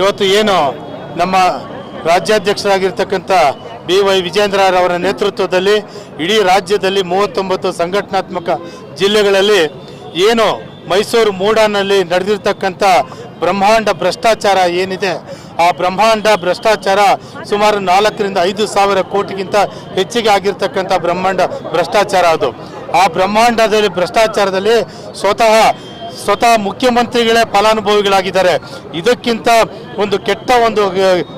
ಇವತ್ತು ಏನು ನಮ್ಮ ರಾಜ್ಯಾಧ್ಯಕ್ಷರಾಗಿರ್ತಕ್ಕಂಥ ಬಿ ವೈ ವಿಜೇಂದ್ರರವರ ನೇತೃತ್ವದಲ್ಲಿ ಇಡೀ ರಾಜ್ಯದಲ್ಲಿ ಮೂವತ್ತೊಂಬತ್ತು ಸಂಘಟನಾತ್ಮಕ ಜಿಲ್ಲೆಗಳಲ್ಲಿ ಏನು ಮೈಸೂರು ಮೂಡಾನಲ್ಲಿ ನಡೆದಿರ್ತಕ್ಕಂಥ ಬ್ರಹ್ಮಾಂಡ ಭ್ರಷ್ಟಾಚಾರ ಏನಿದೆ, ಆ ಬ್ರಹ್ಮಾಂಡ ಭ್ರಷ್ಟಾಚಾರ ಸುಮಾರು ನಾಲ್ಕರಿಂದ ಐದು ಸಾವಿರ ಕೋಟಿಗಿಂತ ಹೆಚ್ಚಿಗೆ ಆಗಿರ್ತಕ್ಕಂಥ ಬ್ರಹ್ಮಾಂಡ ಭ್ರಷ್ಟಾಚಾರ ಅದು. ಆ ಬ್ರಹ್ಮಾಂಡದಲ್ಲಿ ಭ್ರಷ್ಟಾಚಾರದಲ್ಲಿ ಸ್ವತಃ ಸ್ವತಃ ಮುಖ್ಯಮಂತ್ರಿಗಳೇ ಫಲಾನುಭವಿಗಳಾಗಿದ್ದಾರೆ. ಇದಕ್ಕಿಂತ ಒಂದು ಕೆಟ್ಟ ಒಂದು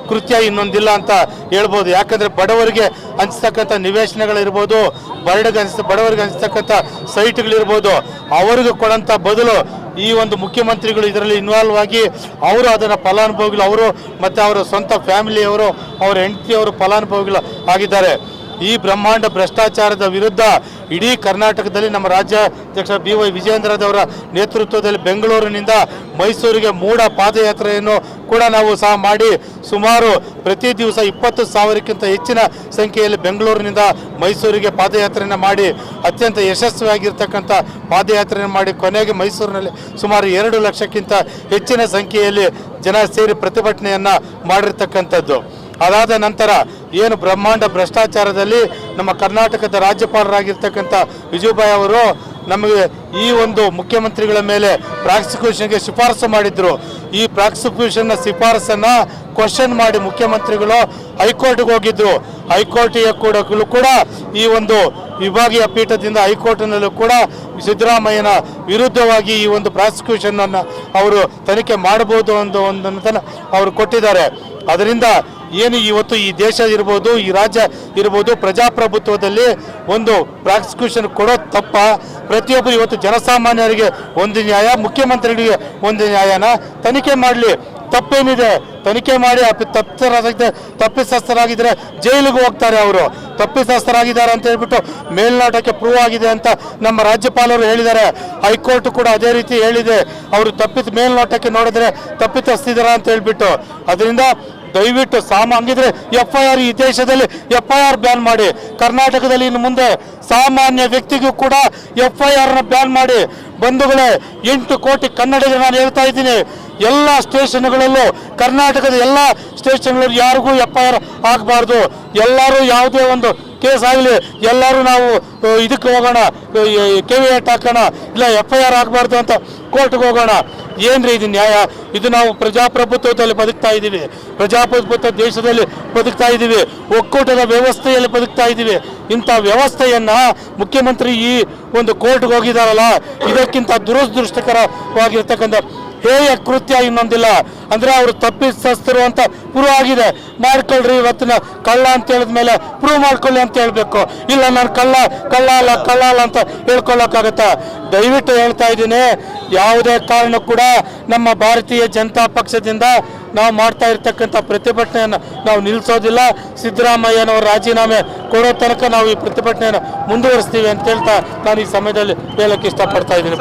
ಕೃತ್ಯ ಇನ್ನೊಂದಿಲ್ಲ ಅಂತ ಹೇಳ್ಬೋದು. ಯಾಕಂದ್ರೆ ಬಡವರಿಗೆ ಹಂಚ್ತಕ್ಕಂಥ ನಿವೇಶನಗಳಿರ್ಬೋದು ಬರಡಿಗೆ ಹಂಚ ಬಡವರಿಗೆ ಹಂಚ್ತಕ್ಕಂಥ ಸೈಟ್ಗಳಿರ್ಬೋದು. ಅವರಿಗೆ ಕೊಡೋಂಥ ಬದಲು ಈ ಒಂದು ಮುಖ್ಯಮಂತ್ರಿಗಳು ಇದರಲ್ಲಿ ಇನ್ವಾಲ್ವ್ ಆಗಿ ಅವರು ಅದನ್ನು ಫಲಾನುಭವಿಗಳು, ಅವರು ಮತ್ತು ಅವರ ಸ್ವಂತ ಫ್ಯಾಮಿಲಿಯವರು ಅವರ ಹೆಂಡತಿಯವರು ಫಲಾನುಭವಿಗಳು ಆಗಿದ್ದಾರೆ. ಈ ಬ್ರಹ್ಮಾಂಡ ಭ್ರಷ್ಟಾಚಾರದ ವಿರುದ್ಧ ಇಡೀ ಕರ್ನಾಟಕದಲ್ಲಿ ನಮ್ಮ ರಾಜ್ಯಾಧ್ಯಕ್ಷ ಬಿ ವೈ ವಿಜೇಂದ್ರದವರ ನೇತೃತ್ವದಲ್ಲಿ ಬೆಂಗಳೂರಿನಿಂದ ಮೈಸೂರಿಗೆ ಮೂಡ ಪಾದಯಾತ್ರೆಯನ್ನು ಕೂಡ ನಾವು ಸಹ ಮಾಡಿ ಸುಮಾರು ಪ್ರತಿ ದಿವಸ ಇಪ್ಪತ್ತು ಸಾವಿರಕ್ಕಿಂತ ಹೆಚ್ಚಿನ ಸಂಖ್ಯೆಯಲ್ಲಿ ಬೆಂಗಳೂರಿನಿಂದ ಮೈಸೂರಿಗೆ ಪಾದಯಾತ್ರೆಯನ್ನು ಮಾಡಿ ಅತ್ಯಂತ ಯಶಸ್ವಿಯಾಗಿರ್ತಕ್ಕಂಥ ಪಾದಯಾತ್ರೆಯನ್ನು ಮಾಡಿ ಕೊನೆಗೆ ಮೈಸೂರಿನಲ್ಲಿ ಸುಮಾರು ಎರಡು ಲಕ್ಷಕ್ಕಿಂತ ಹೆಚ್ಚಿನ ಸಂಖ್ಯೆಯಲ್ಲಿ ಜನ ಸೇರಿ ಪ್ರತಿಭಟನೆಯನ್ನು ಮಾಡಿರ್ತಕ್ಕಂಥದ್ದು. ಅದಾದ ನಂತರ ಏನು ಬ್ರಹ್ಮಾಂಡ ಭ್ರಷ್ಟಾಚಾರದಲ್ಲಿ ನಮ್ಮ ಕರ್ನಾಟಕದ ರಾಜ್ಯಪಾಲರಾಗಿರ್ತಕ್ಕಂಥ ವಿಜಯಭಾಯ್ ಅವರು ನಮಗೆ ಈ ಒಂದು ಮುಖ್ಯಮಂತ್ರಿಗಳ ಮೇಲೆ ಪ್ರಾಸಿಕ್ಯೂಷನ್ಗೆ ಶಿಫಾರಸು ಮಾಡಿದ್ರು. ಈ ಪ್ರಾಸಿಕ್ಯೂಷನ್ನ ಶಿಫಾರಸನ್ನ ಕ್ವಶನ್ ಮಾಡಿ ಮುಖ್ಯಮಂತ್ರಿಗಳು ಹೈಕೋರ್ಟ್ಗೆ ಹೋಗಿದ್ರು. ಹೈಕೋರ್ಟಿಗೆ ಕೂಡ ಕೂಡ ಈ ಒಂದು ವಿಭಾಗೀಯ ಪೀಠದಿಂದ ಹೈಕೋರ್ಟ್ನಲ್ಲೂ ಕೂಡ ಸಿದ್ದರಾಮಯ್ಯನ ವಿರುದ್ಧವಾಗಿ ಈ ಒಂದು ಪ್ರಾಸಿಕ್ಯೂಷನ್ ಅನ್ನು ಅವರು ತನಿಖೆ ಮಾಡಬಹುದು ಒಂದು ಅವರು ಕೊಟ್ಟಿದ್ದಾರೆ. ಅದರಿಂದ ಏನು ಇವತ್ತು ಈ ದೇಶ ಇರ್ಬೋದು, ಈ ರಾಜ್ಯ ಇರ್ಬೋದು, ಪ್ರಜಾಪ್ರಭುತ್ವದಲ್ಲಿ ಒಂದು ಪ್ರಾಸಿಕ್ಯೂಷನ್ ಕೊಡೋ ತಪ್ಪ. ಪ್ರತಿಯೊಬ್ಬರು ಇವತ್ತು ಜನಸಾಮಾನ್ಯರಿಗೆ ಒಂದು ನ್ಯಾಯ, ಮುಖ್ಯಮಂತ್ರಿಗಳಿಗೆ ಒಂದು ನ್ಯಾಯನ ತನಿಖೆ ಮಾಡಲಿ. ತಪ್ಪೇನಿದೆ? ತನಿಖೆ ಮಾಡಿ ತಪ್ಪಿತರಾಗಿದ್ದರೆ ತಪ್ಪಿತಸ್ಥರಾಗಿದ್ದರೆ ಜೈಲಿಗೆ ಹೋಗ್ತಾರೆ ಅವರು. ತಪ್ಪಿತಸ್ಥರಾಗಿದ್ದಾರೆ ಅಂತ ಹೇಳ್ಬಿಟ್ಟು ಮೇಲ್ನೋಟಕ್ಕೆ ಪ್ರೂವ್ ಆಗಿದೆ ಅಂತ ನಮ್ಮ ರಾಜ್ಯಪಾಲರು ಹೇಳಿದ್ದಾರೆ. ಹೈಕೋರ್ಟ್ ಕೂಡ ಅದೇ ರೀತಿ ಹೇಳಿದೆ. ಅವರು ತಪ್ಪಿತ ಮೇಲ್ನೋಟಕ್ಕೆ ನೋಡಿದ್ರೆ ತಪ್ಪಿತಸ್ಥಿದಾರ ಅಂತ ಹೇಳ್ಬಿಟ್ಟು. ಅದರಿಂದ ದಯವಿಟ್ಟು ಸಾಮ ಹಂಗಿದ್ರೆ ಎಫ್ ಐ ಆರ್ ಈ ದೇಶದಲ್ಲಿ ಎಫ್ ಐ ಆರ್ ಬ್ಯಾನ್ ಮಾಡಿ. ಕರ್ನಾಟಕದಲ್ಲಿ ಇನ್ನು ಮುಂದೆ ಸಾಮಾನ್ಯ ವ್ಯಕ್ತಿಗೂ ಕೂಡ ಎಫ್ ಐ ಆರ್ನ ಬ್ಯಾನ್ ಮಾಡಿ. ಬಂಧುಗಳೇ, ಎಂಟು ಕೋಟಿ ಕನ್ನಡಿಗರು ನಾನು ಹೇಳ್ತಾ ಇದ್ದೀನಿ. ಎಲ್ಲ ಸ್ಟೇಷನ್ಗಳಲ್ಲೂ, ಕರ್ನಾಟಕದ ಎಲ್ಲ ಸ್ಟೇಷನ್ಗಳಲ್ಲಿ ಯಾರಿಗೂ ಎಫ್ ಐ ಆರ್ ಆಗಬಾರ್ದು. ಎಲ್ಲರೂ ಯಾವುದೇ ಒಂದು ಕೇಸ್ ಆಗಲಿ, ಎಲ್ಲರೂ ನಾವು ಇದಕ್ಕೆ ಹೋಗೋಣ ಕೆ ವಿ ಎಟ್ ಹಾಕೋಣ, ಇಲ್ಲ ಎಫ್ ಐ ಆರ್ ಆಗಬಾರ್ದು ಅಂತ ಕೋರ್ಟ್ಗೆ ಹೋಗೋಣ. ಏನ್ರಿ ಇದು ನ್ಯಾಯ? ಇದು ನಾವು ಪ್ರಜಾಪ್ರಭುತ್ವದಲ್ಲಿ ಬದುಕ್ತಾ ಇದ್ದೀವಿ. ಪ್ರಜಾಪ್ರಭುತ್ವ ದೇಶದಲ್ಲಿ ಬದುಕ್ತಾ ಇದ್ದೀವಿ. ಒಕ್ಕೂಟದ ವ್ಯವಸ್ಥೆಯಲ್ಲಿ ಬದುಕ್ತಾ ಇದ್ದೀವಿ. ಇಂಥ ವ್ಯವಸ್ಥೆಯನ್ನ ಮುಖ್ಯಮಂತ್ರಿ ಈ ಒಂದು ಕೋರ್ಟ್ಗೆ ಹೋಗಿದಾರಲ್ಲ, ಇದಕ್ಕಿಂತ ದುರದೃಷ್ಟಕರವಾಗಿರ್ತಕ್ಕಂಥ ಹೇಯ ಕೃತ್ಯ ಇನ್ನೊಂದಿಲ್ಲ. ಅಂದ್ರೆ ಅವರು ತಪ್ಪಿಸ್ತರು ಅಂತ ಪ್ರೂವ್ ಆಗಿದೆ. ಮಾಡ್ಕೊಳ್ರಿ ಇವತ್ತಿನ ಕಳ್ಳ ಅಂತ ಹೇಳಿದ ಮೇಲೆ ಪ್ರೂವ್ ಮಾಡ್ಕೊಳ್ಳಿ ಅಂತ ಹೇಳ್ಬೇಕು. ಇಲ್ಲ ನಾನು ಕಳ್ಳ ಕಳ್ಳ ಅಲ್ಲ ಕಳ್ಳ ಅಲ್ಲ ಅಂತ ಹೇಳ್ಕೊಳ್ಳೋಕ್ಕಾಗತ್ತಾ ದಯವಿಟ್ಟು ಹೇಳ್ತಾ ಇದ್ದೀನಿ. ಯಾವುದೇ ಕಾರಣ ಕೂಡ ನಮ್ಮ ಭಾರತೀಯ ಜನತಾ ಪಕ್ಷದಿಂದ ನಾವು ಮಾಡ್ತಾ ಇರ್ತಕ್ಕಂಥ ಪ್ರತಿಭಟನೆಯನ್ನು ನಾವು ನಿಲ್ಲಿಸೋದಿಲ್ಲ. ಸಿದ್ದರಾಮಯ್ಯನವರ ರಾಜೀನಾಮೆ ಕೊಡೋ ತನಕ ನಾವು ಈ ಪ್ರತಿಭಟನೆಯನ್ನು ಮುಂದುವರಿಸ್ತೀವಿ ಅಂತ ಹೇಳ್ತಾ ನಾನು ಈ ಸಮಯದಲ್ಲಿ ಹೇಳಕ್ಕೆ ಇಷ್ಟಪಡ್ತಾ ಇದ್ದೀನಿ.